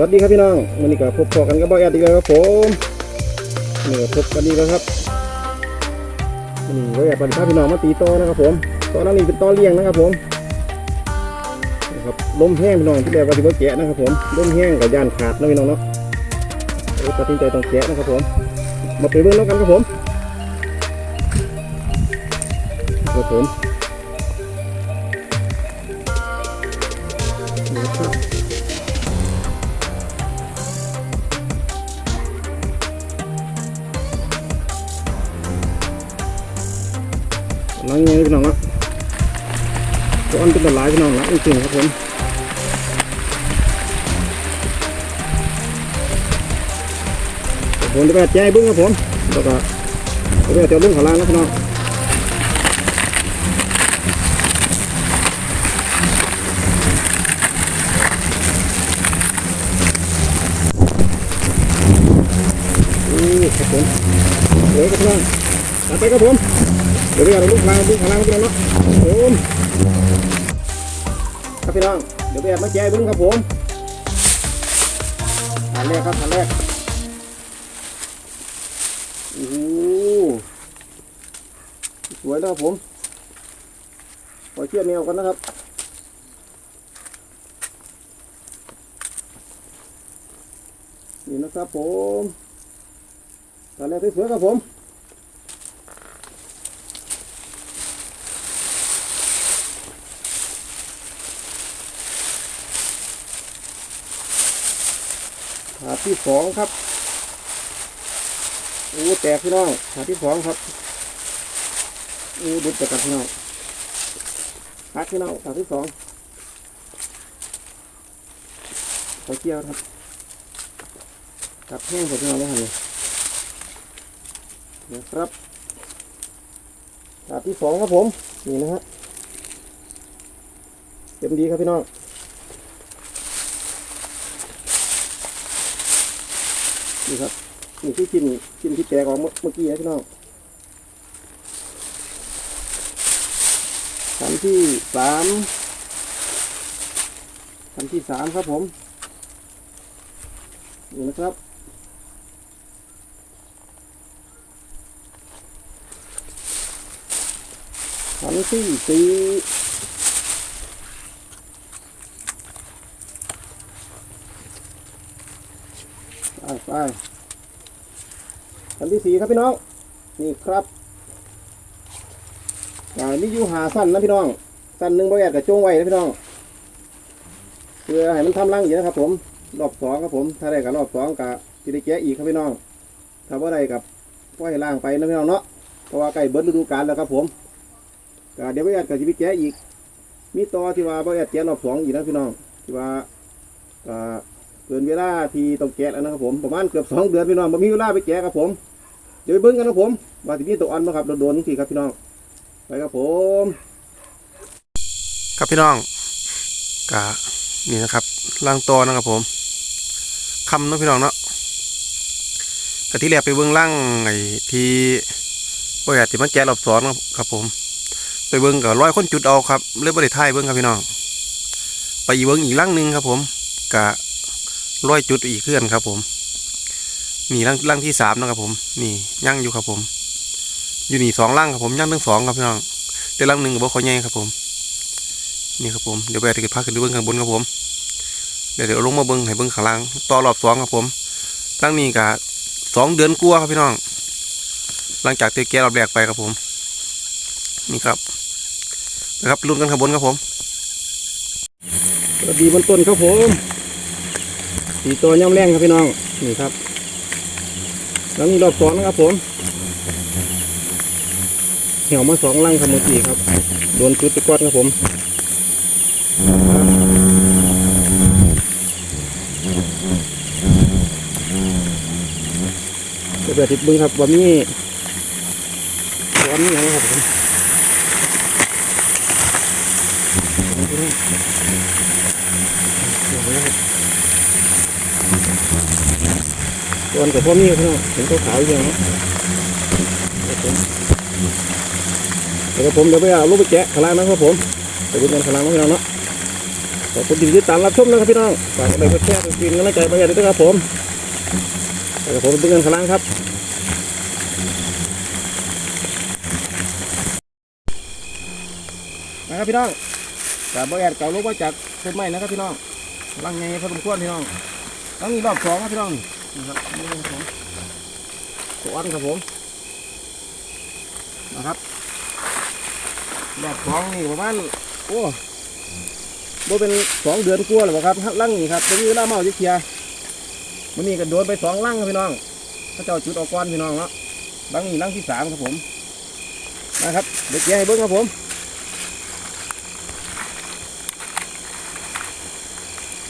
วัสดีครับพี่น้องวันนี้ก็พบพอกันกับบ่อยแอดอีกแล้วครับผมนี่ก็พบกันดีแล้วครับวันนี้บ่อยแอดปันพาพี่น้องมาตีต่อนะครับผมตอนนั้นนี่เป็นต่อเลี้ยงนะครับผมนะครับลมแห้งพี่น้องที่แรกว่าสิบ่แกะนะครับผมลมแห้งกับยานขาดนะพี่น้องเนาะตัดสินใจต้องแกะนะครับผมมาไปเบิ่งแล้วกันครับผมครับผม ตันเป็นตัวหลายพี่น้องนะจริงๆครับผมผมจะไปแจ้งบึ้งครับผมแล้วก็ผมจะเจาะบึ้งขางล่างนะพี่น้องครับผมเดี๋ยวครับพี่น้องไปครับผมเดี๋ยวไปเอาลูกพลางลูกพลางพี่น้องเนาะผม ครับพี่น้อง เดี๋ยวไปเอามาแจกบึ้งครับผมอันแรกครับอันแรกโอ้โหสวยนะครับผมปล่อยเชือกแนวกันนะครับนี่นะครับผมอันแรกสวยๆครับผม ถาดที่สองครับโอ้แตกพี่น้องถาดที่สองครับโอ้ดุดจากกันพี่น้องหักพี่น้องถาดที่สองขอเกี่ยวครับกับแห้งผมพี่น้องแล้วหันเลยเดี๋ยวครับถาดที่สองครับผมนี่นะฮะเต็มดีครับพี่น้อง นี่ครับนี่ที่ชิ้นชิ้นที่แตกออกมาเมื่อกี้นะพี่น้องชั้นที่สามชั้นที่สามครับผมนี่นะครับชั้นที่สี่ ไปอันที่สี่ครับพี่น้อง นี่ครับอ่านี่อยู่หาสั้นนะพี่น้อง สั้นหนึ่งบริแอดกับจงไว้นะพี่น้องเพื่อให้มันทำรังอยู่นะครับผม รอบสองครับผม ถ้าได้กับรอบสองกับสิได้แกอีกครับพี่น้อง ถ้าว่าได้กับปล่อยล่างไปนะพี่น้องเนาะ เพราะว่าใกล้เบิร์ดฤดูกาลแล้วครับผมก็เดี๋ยวบริแอดกับสิไปแกอีก มีต่อที่ว่าบริแอดแกะรอบสองอีกนะพี่น้อง ที่ว่าอ่า เกินเวลาที่ต้องแกะแล้วนะครับผมประมาณเกือบสองเดือนพี่น้องผมมีเวลาไปแกะครับผมเดี๋ยวไปเบิ้งกันนะผมว่าที่นี่ตัวอันนะครับโดนๆทีครับพี่น้องไปครับผม ครับพี่น้องกะนี่นะครับล่างตอนะครับผมคำนะพี่น้องเนาะกะที่แรกไปเบิ้งล่างไอ้ที่บริษัทที่มันแกะรอบสองครับผม ไปเบิ้งกับร้อยคนจุดเอาครับเลือกบริไทยเบิ้งครับพี่น้องไปอีเบิ้งอีกล่างหนึ่งครับผมกะ ร้อยจุดอีกเคลื่อนครับ ผมนี่ร่างร่างที่สามนะครับผม นี่ย่างอยู่ครับผม อยู่นี่สองร่างครับผมย่างทั้งสองครับพี่น้องแต่ร่างหนึ่งกับบ่ขอใหญ่ครับผม นี่ครับผมเดี๋ยวไปติดพักขึ้นดูเบื้องข้างบนครับผมเดี๋ยวเดี๋ยวลงมาเบิ้องให้เบิ้องข้างล่างต่อรอบสองครับผมร่างนี้กับสองเดือนกลัวครับพี่น้อง หลังจากเตะแกะรอบแรกไปครับผม นี่ครับนะครับลุ้นกันข้างบนครับผมสวัสดีบนต้นครับผม สีตัวย่ำแรงครับพี่น้อง นี่ครับ แล้วมีรอบสองนะครับผมเหี่ยวมาสองลังครับมื่อกี้ครับ โดนจุดไปก้อนครับผมเดี๋ยวไปติดบึงครับว่ามีร้อนนี่นะครับผมเดี๋ยวนะครับ ส่วนกับพ่อมีครับพี่น้องเห็นขาวๆอยู่นะครับผมเดี๋ยวผมเดี๋ยวไปเอาลูกไปแกะขางล่างนะครับผมไปดูกันขางล่างนะพี่น้องเนาะขอบคุณที่ติดตามรับชมนะครับพี่น้องฝากกดไลค์กดแชร์กดกระดิ่งกำลังใจมาอย่างนี้ด้วยครับผมแล้วก็ผมเป็นเงินขลังครับนะครับพี่น้องแต่บริษัทเก่าลงมาจากต้นไม้นะครับพี่น้องรังไงพอสมควรพี่น้องต้องมีรอบสองครับพี่น้อง นี่ครับนี่ครับตัวอันครับผมนะครับรอบสองนี่ประมาณโอ้โบเป็นสองเดือนกลัวหรือเปล่าครับลังนี่ครับเป็นเวลาเมาจะเคลียมันนี่ก็โดนไปสองลังครับพี่น้องพระเจ้าจุดออกก้อนพี่น้องเนาะลังนี่ลังที่สามครับผมนะครับเดี๋ยวเคลียให้เบิ้งครับผม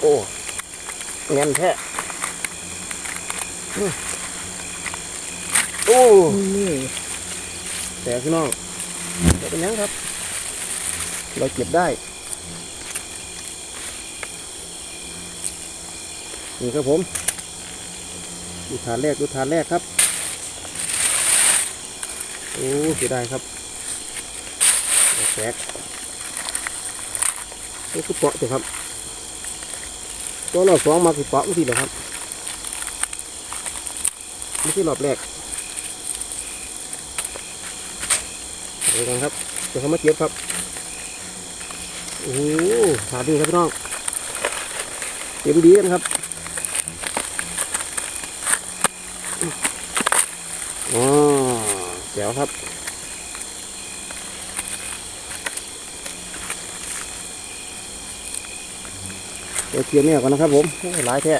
โอ้เงินแท้ โอ้นี่แต่พี่น้องแต่เป็นหยังครับ เราเก็บได้ นี่ครับผมดูฐานแรกดูฐานแรกครับ โอ้เสียดายครับแตกนี่คือเปาะสิครับตัวรอบสองมาคือเปาะไม่ทีเหรอครับ ไม่ใช่รอบแรกเดี๋ยวกันครับเดี๋ยวเขามาเก็บครับโอ้โหขาดีครับพี่น้องเต็มดีกันครับอ๋อแจ๋วครับเดี๋ยวเคลียร์เนี่ยก่อนนะครับผมหลายแท้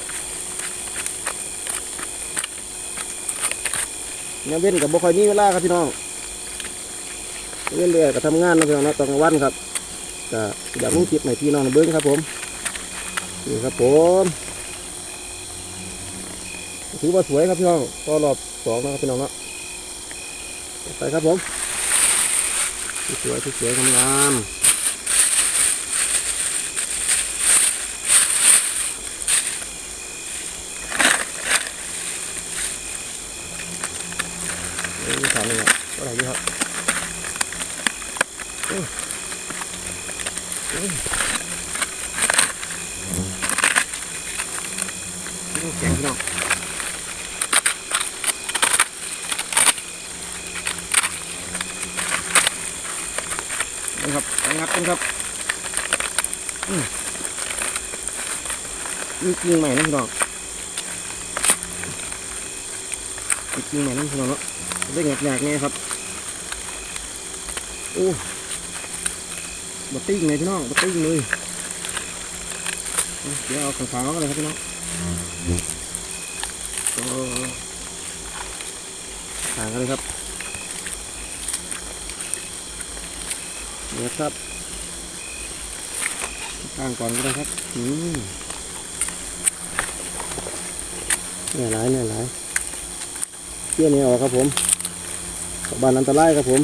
นี่ยเว้นกับบ่ค่อยมีเวลาครับพี่น้องเว้นเรื่อยกับทำงานนะพี่น้องนะตอนกลางวันครับก็อยากลงคลิปในพี่น้องเบิ้งครับผมนี่ครับผมถือว่าสวยครับพี่น้องก็รอบสองนะครับพี่น้องเนาะไปครับผมสวยสวยงามๆ นี่ถามเลยเท่าไหร่ดีครับอุ้ยอุ้ยอุ้ย แข็งพี่น้องนี่ครับงัดกันครับอืมนี่กิ่งใหม่นะพี่น้องกิ่งใหม่นะพี่น้องเนาะได้หยาบหยาบไงครับโอ้ บัตติ้งเลยพี่น้องบัตติ้งเลยเดี๋ยวเอาขาวๆกันเลยครับพี่น้องโอ้ขางกันเลยครับเดี๋ยวครับข้งก่อนก็ได้ครับอืมเนี่ยหลายเนี่ยหลายเที่ยนี้ออกครับผมบ้านอันตรายครับผม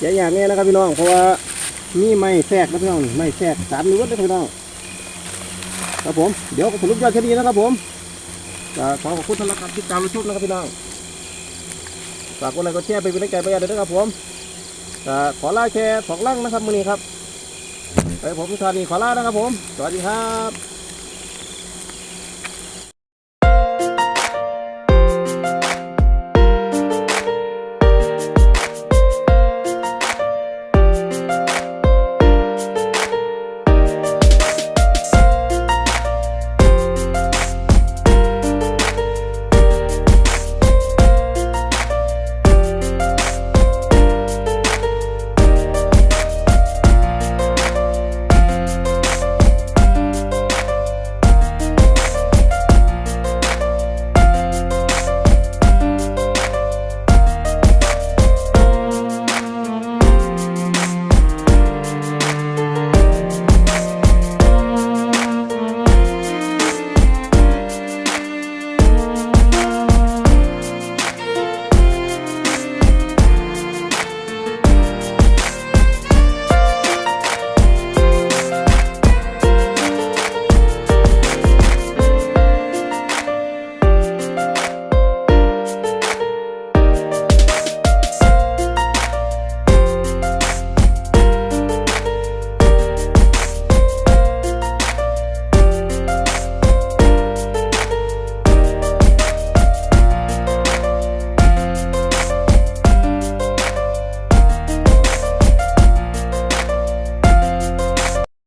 เสียอย่างนี้นะครับพี่น้องเพราะว่ามีไม้แทรกนะพี่น้องไม้แทรกสามนิ้วนะพี่น้องครับผมเดี๋ยวสรุปยอดคดีนะครับผมขอขอบคุณสำหรับการติดตามรับชมนะครับพี่น้องฝากกดไลค์กดแชร์ไปเป็นกำลังใจไปอย่าเลยนะครับผมขอลาแชร์สองลังนะครับมือนี้ครับไปผมทุกท่านนี่ขอลานะครับผม สวัสดีครับ